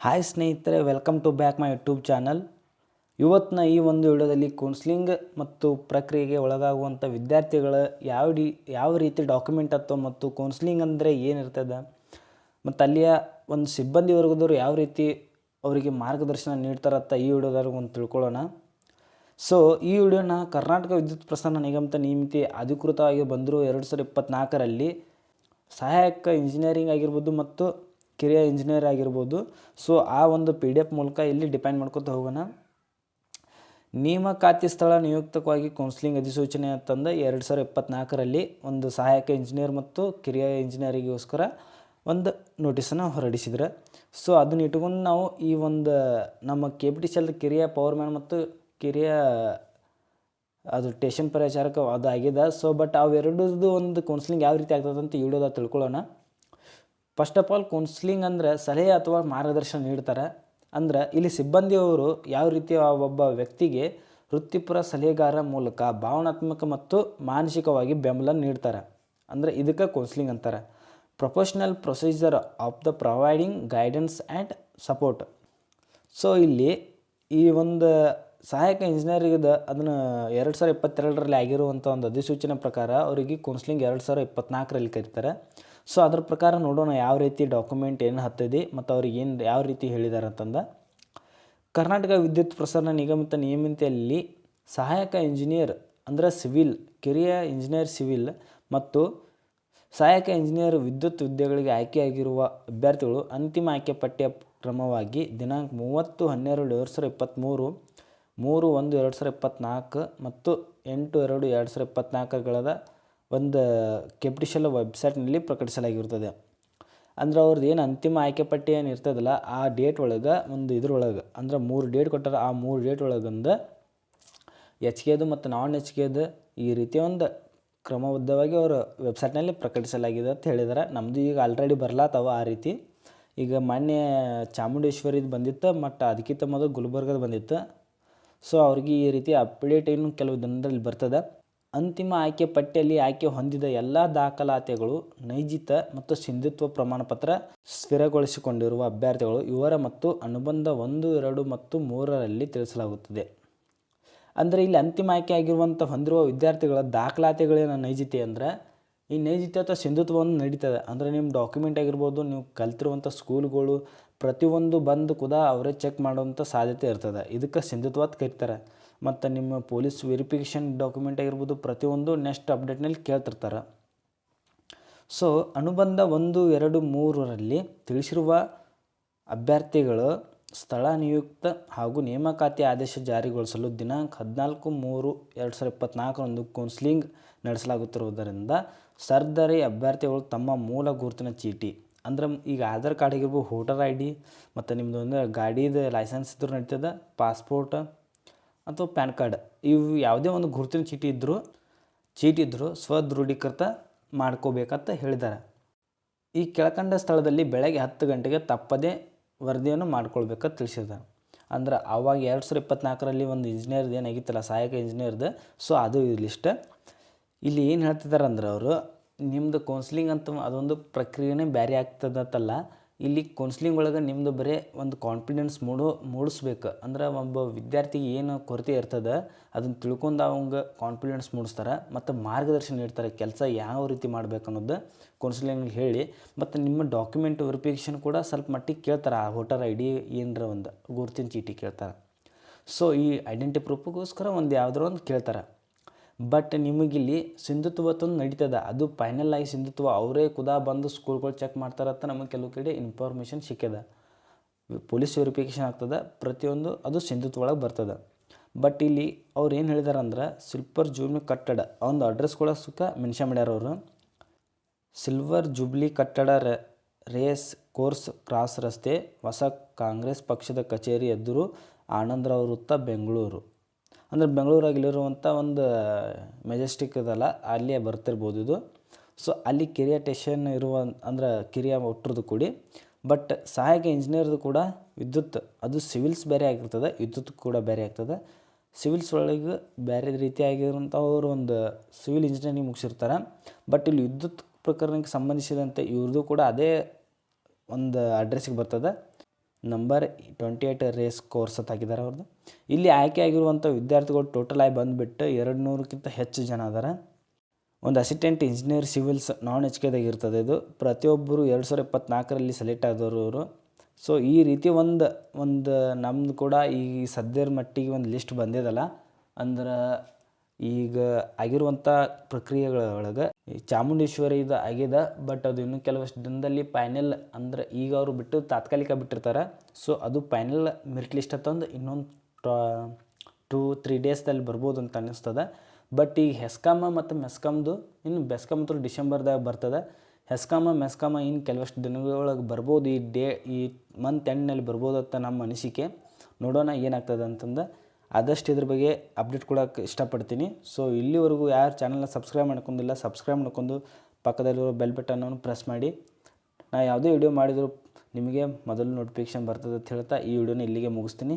Hi ಸ್ನೇಹಿತರೆ welcome to back my YouTube channel ಇವತ್ತಿನ ಈ ಒಂದು ವಿಡಿಯೋದಲ್ಲಿ ಕೌನ್ಸಿಲಿಂಗ್ ಮತ್ತು ಪ್ರಕ್ರಿಯೆಗೆ ಒಳಗಾಗುವಂಥ ವಿದ್ಯಾರ್ಥಿಗಳ ಯಾವ ಡಿ, ಯಾವ ರೀತಿ ಡಾಕ್ಯುಮೆಂಟ್ ಅಥವಾ ಮತ್ತು ಕೌನ್ಸಿಲಿಂಗ್ ಅಂದರೆ ಏನಿರ್ತದೆ, ಮತ್ತು ಅಲ್ಲಿಯ ಒಂದು ಸಿಬ್ಬಂದಿ ವರ್ಗದವರು ಯಾವ ರೀತಿ ಅವರಿಗೆ ಮಾರ್ಗದರ್ಶನ ನೀಡ್ತಾರತ್ತ ಈ ವಿಡಿಯೋದಾಗ ಒಂದು ತಿಳ್ಕೊಳ್ಳೋಣ. ಸೊ ಈ ವಿಡಿಯೋನ ಕರ್ನಾಟಕ ವಿದ್ಯುತ್ ಪ್ರಸರಣ ನಿಗಮದ ನಿಯಮಿತಿ ಅಧಿಕೃತವಾಗಿ ಬಂದರು ಎರಡು ಸಾವಿರದ ಇಪ್ಪತ್ತ್ನಾಲ್ಕರಲ್ಲಿ ಸಹಾಯಕ ಇಂಜಿನಿಯರಿಂಗ್ ಆಗಿರ್ಬೋದು ಮತ್ತು ಕಿರಿಯ ಇಂಜಿನಿಯರ್ ಆಗಿರ್ಬೋದು. ಸೊ ಆ ಒಂದು ಪಿ ಡಿ ಎಫ್ ಮೂಲಕ ಇಲ್ಲಿ ಡಿಪೆಂಡ್ ಮಾಡ್ಕೊತ ಹೋಗೋಣ. ನೇಮಕಾತಿ ಸ್ಥಳ ನಿಯುಕ್ತವಾಗಿ ಕೌನ್ಸಿಲಿಂಗ್ ಅಧಿಸೂಚನೆ ಅಂತಂದು ಎರಡು ಸಾವಿರದ ಇಪ್ಪತ್ನಾಲ್ಕರಲ್ಲಿ ಒಂದು ಸಹಾಯಕ ಇಂಜಿನಿಯರ್ ಮತ್ತು ಕಿರಿಯ ಇಂಜಿನಿಯರಿಗೋಸ್ಕರ ಒಂದು ನೋಟಿಸನ್ನು ಹೊರಡಿಸಿದ್ರು. ಸೊ ಅದನ್ನ ಇಟ್ಕೊಂಡು ನಾವು ಈ ಒಂದು ನಮ್ಮ ಕೆ ಪಿ ಟಿ ಸಿ ಕಿರಿಯ ಪವರ್ ಮ್ಯಾನ್ ಮತ್ತು ಕಿರಿಯ, ಅದು ಟೇಷನ್ ಪ್ರಚಾರಕ ಅದು ಆಗಿದೆ ಸೊ ಬಟ್ ಅವೆರಡರದ್ದು ಒಂದು ಕೌನ್ಸಿಲಿಂಗ್ ಯಾವ ರೀತಿ ಆಗ್ತದಂತ ಅಂತ ತಿಳ್ಕೊಳ್ಳೋಣ. ಫಸ್ಟ್ ಆಫ್ ಆಲ್ ಕೌನ್ಸ್ಲಿಂಗ್ ಅಂದರೆ ಸಲಹೆ ಅಥವಾ ಮಾರ್ಗದರ್ಶನ ನೀಡ್ತಾರೆ. ಅಂದ್ರೆ ಇಲ್ಲಿ ಸಿಬ್ಬಂದಿಯವರು ಯಾವ ರೀತಿಯ ಒಬ್ಬ ವ್ಯಕ್ತಿಗೆ ವೃತ್ತಿಪರ ಸಲಹೆಗಾರ ಮೂಲಕ ಭಾವನಾತ್ಮಕ ಮತ್ತು ಮಾನಸಿಕವಾಗಿ ಬೆಂಬಲ ನೀಡ್ತಾರೆ. ಅಂದರೆ ಇದಕ್ಕೆ ಕೌನ್ಸ್ಲಿಂಗ್ ಅಂತಾರೆ. Professional procedure of the providing guidance and support so ಇಲ್ಲಿ ಈ ಒಂದು ಸಹಾಯಕ ಇಂಜಿನಿಯರಿಗದ ಅದನ್ನು ಎರಡು ಸಾವಿರ ಇಪ್ಪತ್ತೆರಡರಲ್ಲಿ ಆಗಿರುವಂಥ ಒಂದು ಅಧಿಸೂಚನೆ ಪ್ರಕಾರ ಅವರಿಗೆ ಕೌನ್ಸ್ಲಿಂಗ್ ಎರಡು ಸಾವಿರ ಇಪ್ಪತ್ನಾಲ್ಕರಲ್ಲಿ ಕರೀತಾರೆ. ಸೊ ಅದ್ರ ಪ್ರಕಾರ ನೋಡೋಣ ಯಾವ ರೀತಿ ಡಾಕ್ಯುಮೆಂಟ್ ಏನು ಹತ್ತಿದೆ ಮತ್ತು ಅವ್ರಿಗೆ ಏನು ಯಾವ ರೀತಿ ಹೇಳಿದ್ದಾರೆ ಅಂತಂದ ಕರ್ನಾಟಕ ವಿದ್ಯುತ್ ಪ್ರಸರಣ ನಿಗಮಿತ ನಿಯಮಿತಿಯಲ್ಲಿ ಸಹಾಯಕ ಇಂಜಿನಿಯರ್ ಅಂದರೆ ಸಿವಿಲ್ ಕಿರಿಯ ಇಂಜಿನಿಯರ್ ಸಿವಿಲ್ ಮತ್ತು ಸಹಾಯಕ ಇಂಜಿನಿಯರ್ ವಿದ್ಯುತ್ ಹುದ್ದೆಗಳಿಗೆ ಆಯ್ಕೆಯಾಗಿರುವ ಅಭ್ಯರ್ಥಿಗಳು ಅಂತಿಮ ಆಯ್ಕೆ ಪಟ್ಟಿಯ ಕ್ರಮವಾಗಿ ದಿನಾಂಕ ಮೂವತ್ತು, ಹನ್ನೆರಡು, ಎರಡು ಸಾವಿರದ ಇಪ್ಪತ್ತ್ಮೂರು ಮೂರು, ಒಂದು, ಎರಡು ಸಾವಿರದ ಇಪ್ಪತ್ತ್ನಾಲ್ಕು ಮತ್ತು ಎಂಟು, ಎರಡು ಎರಡು ಸಾವಿರದ ಇಪ್ಪತ್ತ್ನಾಲ್ಕುಗಳದ ಒಂದು ಕೆಪಿಟಿಷಲ್ ವೆಬ್ಸೈಟ್ನಲ್ಲಿ ಪ್ರಕಟಿಸಲಾಗಿರ್ತದೆ. ಅಂದ್ರೆ ಅವ್ರದ್ದು ಏನು ಅಂತಿಮ ಆಯ್ಕೆ ಪಟ್ಟಿ ಏನು ಇರ್ತದಲ್ಲ, ಆ ಡೇಟ್ ಒಳಗೆ, ಒಂದು ಇದ್ರೊಳಗೆ ಅಂದ್ರೆ ಮೂರು ಡೇಟ್ ಕೊಟ್ಟಾರ, ಆ ಮೂರು ಡೇಟ್ ಒಳಗೊಂದು ಎಚ್ ಕೆದು ಮತ್ತು ನಾನ್ ಎಚ್ ಕೆದು ಈ ರೀತಿ ಒಂದು ಕ್ರಮಬದ್ಧವಾಗಿ ಅವರು ವೆಬ್ಸೈಟ್ನಲ್ಲಿ ಪ್ರಕಟಿಸಲಾಗಿದೆ ಅಂತ ಹೇಳಿದ್ದಾರೆ ನಮ್ಮದು ಈಗ ಆಲ್ರೆಡಿ ಬರ್ಲಾತವ ಆ ರೀತಿ. ಈಗ ಮೊನ್ನೆ ಚಾಮುಂಡೇಶ್ವರಿದು ಬಂದಿತ್ತು, ಮತ್ತು ಅದಕ್ಕಿಂತ ಮೊದಲು ಗುಲ್ಬರ್ಗದ ಬಂದಿತ್ತು. ಸೊ ಅವ್ರಿಗೆ ಈ ರೀತಿ ಅಪ್ಡೇಟ್ ಏನು ಕೆಲವು ದಿನದಲ್ಲಿ ಬರ್ತದೆ. ಅಂತಿಮ ಆಯ್ಕೆ ಪಟ್ಟಿಯಲ್ಲಿ ಆಯ್ಕೆ ಹೊಂದಿದ ಎಲ್ಲ ದಾಖಲಾತಿಗಳು ನೈಜಿತ ಮತ್ತು ಸಿಂಧುತ್ವ ಪ್ರಮಾಣಪತ್ರ ಸ್ಥಿರಗೊಳಿಸಿಕೊಂಡಿರುವ ಅಭ್ಯರ್ಥಿಗಳು ಇವರ ಮತ್ತು ಅನುಬಂಧ ಒಂದು, ಎರಡು ಮತ್ತು ಮೂರರಲ್ಲಿ ತಿಳಿಸಲಾಗುತ್ತದೆ. ಅಂದರೆ ಇಲ್ಲಿ ಅಂತಿಮ ಆಯ್ಕೆ ಆಗಿರುವಂಥ ಹೊಂದಿರುವ ವಿದ್ಯಾರ್ಥಿಗಳ ದಾಖಲಾತಿಗಳೇನು ನೈಜಿತೆ ಅಂದರೆ, ಈ ನೈಜಿತೆ ಅಥವಾ ಸಿಂಧುತ್ವವನ್ನು ನಡೀತದೆ. ಅಂದರೆ ನಿಮ್ಮ ಡಾಕ್ಯುಮೆಂಟ್ ಆಗಿರ್ಬೋದು, ನೀವು ಕಲ್ತಿರುವಂಥ ಸ್ಕೂಲ್ಗಳು ಪ್ರತಿಯೊಂದು ಬಂದು ಕೂಡ ಅವರೇ ಚೆಕ್ ಮಾಡುವಂಥ ಸಾಧ್ಯತೆ ಇರ್ತದೆ. ಇದಕ್ಕೆ ಸಿಂಧುತ್ವ ಅಂತ ಕರೀತಾರೆ. ಮತ್ತು ನಿಮ್ಮ ಪೊಲೀಸ್ ವೆರಿಫಿಕೇಷನ್ ಡಾಕ್ಯುಮೆಂಟ್ ಆಗಿರ್ಬೋದು ಪ್ರತಿಯೊಂದು ನೆಕ್ಸ್ಟ್ ಅಪ್ಡೇಟ್ನಲ್ಲಿ ಕೇಳ್ತಿರ್ತಾರೆ. ಸೊ, ಅನುಬಂಧ ಒಂದು, ಎರಡು, ಮೂರರಲ್ಲಿ ತಿಳಿಸಿರುವ ಅಭ್ಯರ್ಥಿಗಳು ಸ್ಥಳ ನಿಯುಕ್ತ ಹಾಗೂ ನೇಮಕಾತಿ ಆದೇಶ ಜಾರಿಗೊಳಿಸಲು ದಿನಾಂಕ ಹದಿನಾಲ್ಕು, ಮೂರು, ಎರಡು ಸಾವಿರದ ಇಪ್ಪತ್ತ್ನಾಲ್ಕರಂದು ಕೌನ್ಸಿಲಿಂಗ್ ನಡೆಸಲಾಗುತ್ತಿರುವುದರಿಂದ ಸರ್ದಾರಿ ಅಭ್ಯರ್ಥಿಗಳು ತಮ್ಮ ಮೂಲ ಗುರುತಿನ ಚೀಟಿ, ಅಂದ್ರೆ ಈಗ ಆಧಾರ್ ಕಾರ್ಡ್ ಆಗಿರ್ಬೋದು, ವೋಟರ್ ಐ ಡಿ ಮತ್ತು ನಿಮ್ಮದು ಗಾಡಿದು ಲೈಸೆನ್ಸ್ ಇದ್ರೂ ನಡೀತದೆ ಪಾಸ್ಪೋರ್ಟ್ ಅಥವಾ ಪ್ಯಾನ್ ಕಾರ್ಡ್ ಇವು ಯಾವುದೇ ಒಂದು ಗುರುತಿನ ಚೀಟಿ ಇದ್ದರೂ ಚೀಟಿ ಇದ್ದರೂ ಸ್ವದೃಢೀಕೃತ ಮಾಡ್ಕೋಬೇಕಂತ ಹೇಳಿದ್ದಾರೆ. ಈ ಕೆಳಕಂಡ ಸ್ಥಳದಲ್ಲಿ ಬೆಳಗ್ಗೆ ಹತ್ತು ಗಂಟೆಗೆ ತಪ್ಪದೇ ವರದಿಯನ್ನು ಮಾಡ್ಕೊಳ್ಬೇಕಂತ ತಿಳಿಸಿದ್ದಾರೆ. ಅಂದ್ರೆ ಆವಾಗ ಎರಡು ಸಾವಿರದ ಇಪ್ಪತ್ತ್ನಾಲ್ಕರಲ್ಲಿ ಒಂದು ಇಂಜಿನಿಯರ್ದು ಏನಾಗಿತ್ತಲ್ಲ, ಸಹಾಯಕ ಇಂಜಿನಿಯರ್ದು ಸೊ ಅದು ಲಿಸ್ಟ್ ಇಲ್ಲಿ ಏನು ಹೇಳ್ತಿದ್ದಾರೆ ಅಂದ್ರೆ ಅವರು ನಿಮ್ಮದು ಕೌನ್ಸಿಲಿಂಗ್ ಅಂತ ಅದೊಂದು ಪ್ರಕ್ರಿಯೆನೇ ಬೇರೆ ಆಗ್ತದತ್ತಲ್ಲ ಇಲ್ಲಿ ಕೌನ್ಸಿಲಿಂಗ್ ಒಳಗೆ ನಿಮ್ಮದು ಬರೀ ಒಂದು ಕಾನ್ಫಿಡೆನ್ಸ್ ಮೂಡೋ, ಮೂಡಿಸ್ಬೇಕು. ಅಂದ್ರೆ ಒಬ್ಬ ವಿದ್ಯಾರ್ಥಿಗೆ ಏನು ಕೊರತೆ ಇರ್ತದೆ ಅದನ್ನು ತಿಳ್ಕೊಂಡು ಅವಂಗೆ ಕಾನ್ಫಿಡೆನ್ಸ್ ಮೂಡಿಸ್ತಾರೆ, ಮತ್ತು ಮಾರ್ಗದರ್ಶನ ನೀಡ್ತಾರೆ ಕೆಲಸ ಯಾವ ರೀತಿ ಮಾಡ್ಬೇಕು ಅನ್ನೋದು ಕೌನ್ಸಿಲಿಂಗ್ ಹೇಳಿ. ಮತ್ತು ನಿಮ್ಮ ಡಾಕ್ಯುಮೆಂಟ್ ವೆರಿಫಿಕೇಷನ್ ಕೂಡ ಸ್ವಲ್ಪ ಮಟ್ಟಿಗೆ ಕೇಳ್ತಾರೆ, ಆ ವೋಟರ್ ಐ ಡಿ ಏನರ ಒಂದು ಗುರುತಿನ ಚೀಟಿ ಕೇಳ್ತಾರೆ. ಸೊ ಈ ಐಡೆಂಟಿ ಪ್ರೂಫಿಗೋಸ್ಕರ ಒಂದು ಯಾವುದರ ಒಂದು ಕೇಳ್ತಾರೆ. ಬಟ್ ನಿಮಗಿಲ್ಲಿ ಸಿಂಧುತ್ವತ್ತೊಂದು ನಡೀತದ. ಅದು ಫೈನಲ್ ಆಗಿ ಸಿಂಧುತ್ವ, ಅವರೇ ಕುದಾ ಬಂದು ಸ್ಕೂಲ್ಗಳು ಚೆಕ್ ಮಾಡ್ತಾರಂತ ನಮಗೆ ಕೆಲವು ಕಡೆ ಇನ್ಫಾರ್ಮೇಷನ್ ಸಿಕ್ಕಿದೆ. ಪೊಲೀಸ್ ವೆರಿಫಿಕೇಷನ್ ಆಗ್ತದೆ. ಪ್ರತಿಯೊಂದು ಅದು ಸಿಂಧುತ್ವ ಒಳಗೆ ಬರ್ತದೆ. ಬಟ್ ಇಲ್ಲಿ ಅವ್ರು ಏನು ಹೇಳಿದಾರಂದ್ರೆ ಸಿಲ್ಪರ್ ಜೂಬ್ಲಿ ಕಟ್ಟಡ ಒಂದು ಅಡ್ರೆಸ್ ಕೂಡ ಸುಖ ಮೆನ್ಷನ್ ಮಾಡ್ಯಾರ ಅವರು. ಸಿಲ್ವರ್ ಜುಬ್ಲಿ ಕಟ್ಟಡ ರೇಸ್ ಕೋರ್ಸ್ ಕ್ರಾಸ್ ರಸ್ತೆ, ಹೊಸ ಕಾಂಗ್ರೆಸ್ ಪಕ್ಷದ ಕಚೇರಿ ಎದುರು ಆನಂದರಾವ್ ವೃತ್ತ, ಬೆಂಗಳೂರು. ಅಂದರೆ ಬೆಂಗಳೂರಾಗಿಲ್ಲಿರುವಂಥ ಒಂದು ಮೆಜೆಸ್ಟಿಕ್ ಇದಲ್ಲ ಅಲ್ಲಿಯೇ ಬರ್ತಿರ್ಬೋದು ಇದು. ಸೊ ಅಲ್ಲಿ ಕಿರಿಯ ಟೇಷನ್ ಇರುವ ಅಂದ್ರೆ ಕಿರಿಯ ಒಟ್ಟರದ್ದು ಕೂಡಿ ಬಟ್ ಸಹಾಯಕ ಇಂಜಿನಿಯರ್ದು ಕೂಡ ವಿದ್ಯುತ್, ಅದು ಸಿವಿಲ್ಸ್ ಬೇರೆ ಆಗಿರ್ತದೆ, ವಿದ್ಯುತ್ ಕೂಡ ಬೇರೆ ಆಗ್ತದೆ. ಸಿವಿಲ್ಸ್ ಒಳಗೆ ಬೇರೆ ರೀತಿಯಾಗಿರುವಂಥವ್ರು ಒಂದು ಸಿವಿಲ್ ಇಂಜಿನಿಯರಿಂಗ್ ಮುಗಿಸಿರ್ತಾರೆ. ಬಟ್ ಇಲ್ಲಿ ವಿದ್ಯುತ್ ಪ್ರಕರಣಕ್ಕೆ ಸಂಬಂಧಿಸಿದಂತೆ ಇವ್ರದ್ದು ಕೂಡ ಅದೇ ಒಂದು ಅಡ್ರೆಸ್ಸಿಗೆ ಬರ್ತದೆ. Number twenty eight race course ಅಂತ ಹಾಕಿದ್ದಾರೆ ಅವ್ರದ್ದು. ಇಲ್ಲಿ ಆಯ್ಕೆ ಆಗಿರುವಂಥ ವಿದ್ಯಾರ್ಥಿಗಳು ಟೋಟಲ್ ಆಗಿ ಬಂದುಬಿಟ್ಟು ಎರಡು ನೂರಕ್ಕಿಂತ ಹೆಚ್ಚು ಜನ ಅದಾರ ಒಂದು assistant engineer civils non H ಕೆದಾಗ ಇರ್ತದೆ ಇದು. ಪ್ರತಿಯೊಬ್ಬರು ಎರಡು ಸಾವಿರ ಇಪ್ಪತ್ನಾಲ್ಕರಲ್ಲಿ ಸೆಲೆಕ್ಟ್ ಆದವರು ಅವರು ಸೊ ಈ ರೀತಿ ಒಂದು ಒಂದು ನಮ್ದು ಕೂಡ ಈ ಸದ್ಯದ ಮಟ್ಟಿಗೆ ಒಂದು ಲಿಸ್ಟ್ ಬಂದಿದಲ್ಲ. ಅಂದ್ರೆ ಈಗ ಆಗಿರುವಂಥ ಪ್ರಕ್ರಿಯೆಗಳ ಒಳಗೆ ಈ ಚಾಮುಂಡೇಶ್ವರಿ ಇದು ಆಗಿದೆ ಬಟ್ ಅದು ಇನ್ನೂ ಕೆಲವಷ್ಟು ದಿನದಲ್ಲಿ ಫೈನಲ್ ಅಂದ್ರೆ ಈಗ ಅವರು ಬಿಟ್ಟು ತಾತ್ಕಾಲಿಕ ಬಿಟ್ಟಿರ್ತಾರೆ. ಸೊ ಅದು ಫೈನಲ್ ಮೆರಿಟ್ ಲಿಸ್ಟ್ ತಂದು ಇನ್ನೊಂದು ಟೂ ತ್ರೀ ಡೇಸ್ದಲ್ಲಿ ಬರ್ಬೋದು ಅಂತ ಅನ್ನಿಸ್ತದೆ ಬಟ್ ಈಗ ಹೆಸ್ಕಾಮ ಮತ್ತು ಮೆಸ್ಕಾಮ್ದು ಇನ್ನು ಬೆಸ್ಕಾಮ್ ಅಂತೂ ಡಿಸೆಂಬರ್ದಾಗ ಬರ್ತದೆ. ಹೆಸ್ಕಾಮ ಮೆಸ್ಕಾಮ ಇನ್ನು ಕೆಲವಷ್ಟು ದಿನಗಳೊಳಗೆ ಬರ್ಬೋದು. ಈ ಡೇ ಈ ಮಂತ್ ಎಂಡ್ನಲ್ಲಿ ಬರ್ಬೋದು ಅಂತ ನಮ್ಮ ಅನಿಸಿಕೆ. ನೋಡೋಣ ಏನಾಗ್ತದೆ ಅಂತಂದು. ಆದಷ್ಟು ಇದ್ರ ಬಗ್ಗೆ ಅಪ್ಡೇಟ್ ಕೊಡೋಕೆ ಇಷ್ಟಪಡ್ತೀನಿ. ಸೊ ಇಲ್ಲಿವರೆಗೂ ಯಾರು ಚಾನಲ್ನ ಸಬ್ಸ್ಕ್ರೈಬ್ ಮಾಡ್ಕೊಂಡಿಲ್ಲ ಸಬ್ಸ್ಕ್ರೈಬ್ ಮಾಡ್ಕೊಂಡು ಪಕ್ಕದಲ್ಲಿರೋ ಬೆಲ್ ಬಟನನ್ನು ಪ್ರೆಸ್ ಮಾಡಿ. ನಾ ಯಾವುದೇ ವಿಡಿಯೋ ಮಾಡಿದರೂ ನಿಮಗೆ ಮೊದಲು ನೋಟಿಫಿಕೇಶನ್ ಬರ್ತದೆ ಅಂತ ಹೇಳ್ತಾ ಈ ವಿಡಿಯೋನ ಇಲ್ಲಿಗೆ ಮುಗಿಸ್ತೀನಿ.